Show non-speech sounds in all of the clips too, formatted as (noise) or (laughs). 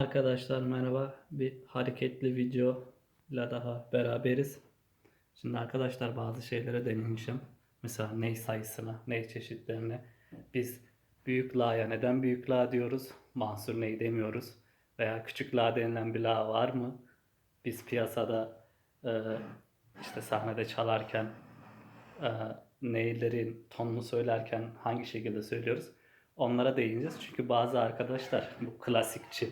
Arkadaşlar merhaba. Bir hareketli video ile daha beraberiz. Şimdi arkadaşlar bazı şeylere deneymişim. Mesela ney sayısına, ney çeşitlerine. Biz büyük la'ya neden büyük la diyoruz? Mansur ney demiyoruz. Veya küçük la denilen bir la var mı? Biz piyasada e, işte sahnede çalarken e, neylerin tonunu söylerken hangi şekilde söylüyoruz? Onlara değineceğiz. Çünkü bazı arkadaşlar bu klasikçi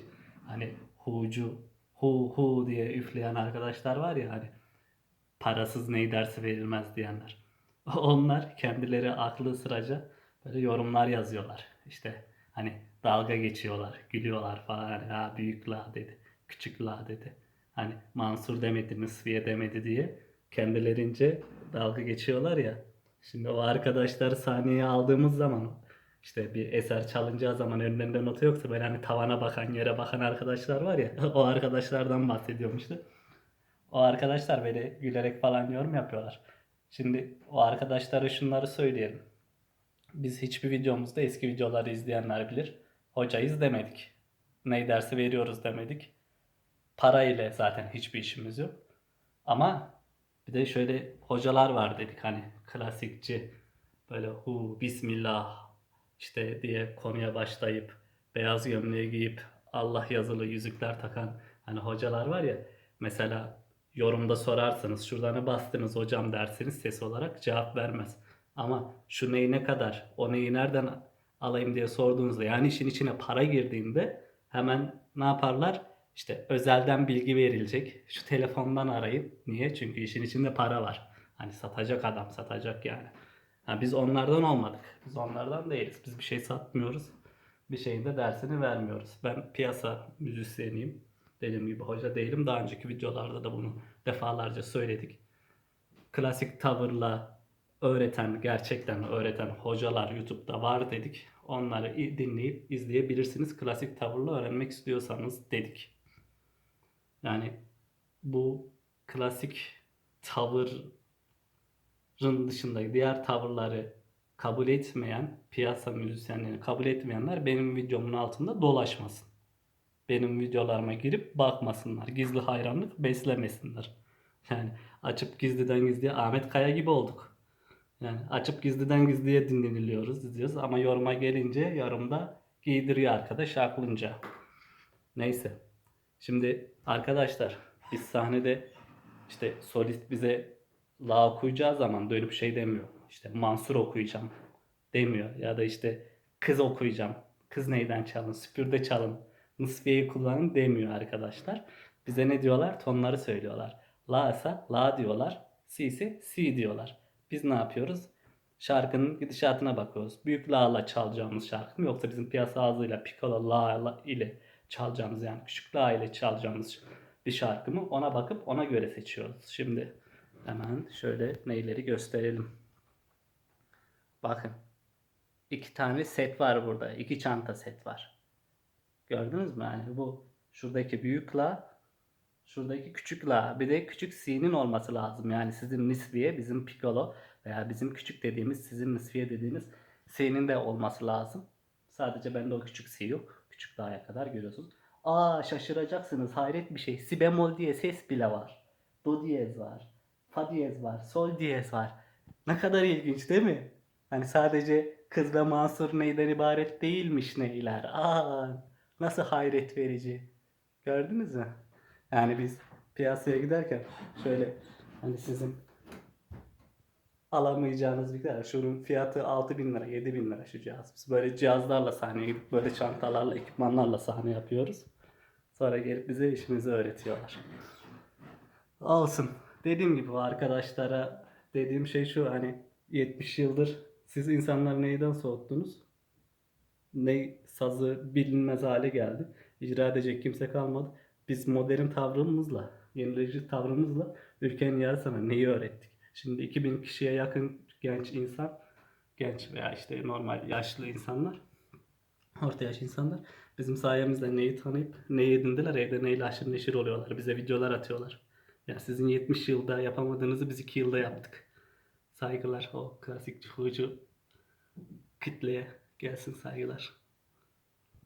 hani hucu hu hu diye üfleyen arkadaşlar var ya hani parasız ney dersi verilmez diyenler. (laughs) Onlar kendileri aklı sıraca böyle yorumlar yazıyorlar. İşte hani dalga geçiyorlar, gülüyorlar falan. Hani, ha büyük la dedi, küçük la dedi. Hani Mansur demedi, Nısfiye demedi diye kendilerince dalga geçiyorlar ya. Şimdi o arkadaşları sahneye aldığımız zaman işte bir eser çalınacağı zaman önlerinde nota yoksa böyle hani tavana bakan, yere bakan arkadaşlar var ya (laughs) o arkadaşlardan bahsediyorum işte. O arkadaşlar böyle gülerek falan yorum yapıyorlar. Şimdi o arkadaşlara şunları söyleyelim. Biz hiçbir videomuzda eski videoları izleyenler bilir. Hocayız demedik. Ney dersi veriyoruz demedik. Para ile zaten hiçbir işimiz yok. Ama bir de şöyle hocalar var dedik hani klasikçi böyle hu bismillah işte diye konuya başlayıp beyaz gömleği giyip Allah yazılı yüzükler takan hani hocalar var ya mesela yorumda sorarsınız şuradanı bastınız hocam dersiniz ses olarak cevap vermez. Ama şu neyi ne kadar o neyi nereden alayım diye sorduğunuzda yani işin içine para girdiğinde hemen ne yaparlar? İşte özelden bilgi verilecek. Şu telefondan arayın. Niye? Çünkü işin içinde para var. Hani satacak adam satacak yani. Ha, biz onlardan olmadık. Biz onlardan değiliz. Biz bir şey satmıyoruz. Bir şeyin de dersini vermiyoruz. Ben piyasa müzisyeniyim. Dediğim gibi hoca değilim. Daha önceki videolarda da bunu defalarca söyledik. Klasik tavırla öğreten, gerçekten öğreten hocalar YouTube'da var dedik. Onları dinleyip izleyebilirsiniz. Klasik tavırla öğrenmek istiyorsanız dedik. Yani bu klasik tavırın dışındaki diğer tavırları kabul etmeyen, piyasa müzisyenlerini kabul etmeyenler benim videomun altında dolaşmasın. Benim videolarıma girip bakmasınlar. Gizli hayranlık beslemesinler. Yani açıp gizliden gizliye Ahmet Kaya gibi olduk. Yani açıp gizliden gizliye dinleniliyoruz, izliyoruz ama yoruma gelince yorumda giydiriyor arkadaş aklınca. Neyse. Şimdi arkadaşlar biz sahnede işte solist bize la okuyacağı zaman dönüp şey demiyor. İşte Mansur okuyacağım demiyor. Ya da işte kız okuyacağım. Kız neyden çalın? Süpürde çalın. Nısfiyeyi kullanın demiyor arkadaşlar. Bize ne diyorlar? Tonları söylüyorlar. La ise la diyorlar. Si ise si diyorlar. Biz ne yapıyoruz? Şarkının gidişatına bakıyoruz. Büyük la'la çalacağımız şarkı mı yoksa bizim piyasa ağzıyla piccolo la ile çalacağımız yani küçük la ile çalacağımız bir şarkı mı ona bakıp ona göre seçiyoruz. Şimdi hemen şöyle neyleri gösterelim. Bakın. iki tane set var burada. iki çanta set var. Gördünüz mü? Yani bu şuradaki büyük la şuradaki küçük la bir de küçük si'nin olması lazım. Yani sizin nisfiye bizim piccolo veya bizim küçük dediğimiz sizin nisfiye dediğiniz si'nin de olması lazım. Sadece bende o küçük si yok. Küçük la'ya kadar görüyorsunuz. Aa şaşıracaksınız. Hayret bir şey. Si bemol diye ses bile var. Do diyez var. Fa diyez var. Sol diyez var. Ne kadar ilginç değil mi? Hani sadece kız ve Mansur neyden ibaret değilmiş neyler. Aa nasıl hayret verici. Gördünüz mü? Yani biz piyasaya giderken şöyle hani sizin alamayacağınız bir kadar. Şunun fiyatı 6000 bin lira, 7000 bin lira şu cihaz. Biz böyle cihazlarla sahneye gidip böyle çantalarla, ekipmanlarla sahne yapıyoruz. Sonra gelip bize işimizi öğretiyorlar. Olsun. Dediğim gibi arkadaşlara dediğim şey şu hani 70 yıldır siz insanları neyden soğuttunuz? Ney sazı bilinmez hale geldi. İcra edecek kimse kalmadı. Biz modern tavrımızla, yenileyici tavrımızla ülkenin yarısına neyi öğrettik? Şimdi 2000 kişiye yakın genç insan, genç veya işte normal yaşlı insanlar, orta yaş insanlar bizim sayemizde neyi tanıyıp neyi edindiler, evde neyle aşırı neşir oluyorlar. Bize videolar atıyorlar. Ya sizin 70 yılda yapamadığınızı biz 2 yılda yaptık. Saygılar o klasik hucu kitleye gelsin saygılar.